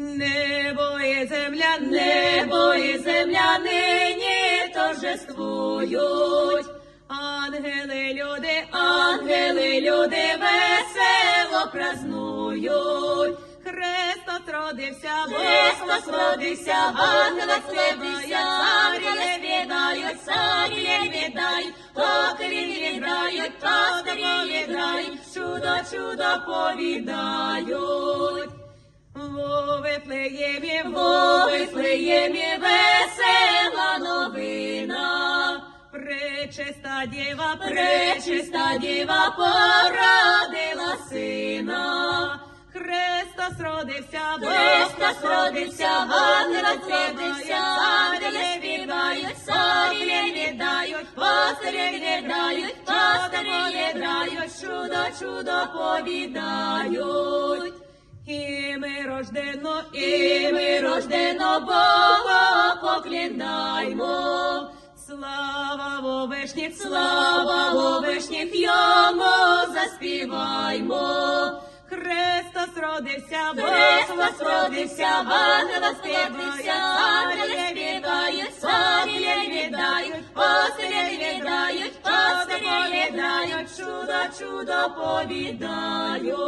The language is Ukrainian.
Небо і земля, небо і земля нині торжествують. Ангели, люди, ангели, люди весело празнують. Христос родився, Христос родився, ангели склепися, ангели відають, царі відають, покрі відають, пастирі відають, чудо, чудо повідають. Вифлеємі, Во Вифлеємі весела новина, Пречиста діва, пречиста діва породила сина. Христос родився, Христос родився, ангели склепися, ангели співають, царі відають, пастирі відають, пастирі відають, чудо, чудо повідають. Рождено, І ми рождено Бога поклінаймо. слава во вишніх, Слава у вишніх йому заспіваймо. Христос родився, Христос родився, ангела співся, ангели співають, царі відають, пастирі відають, пастирі відають, чудо, чудо повідають.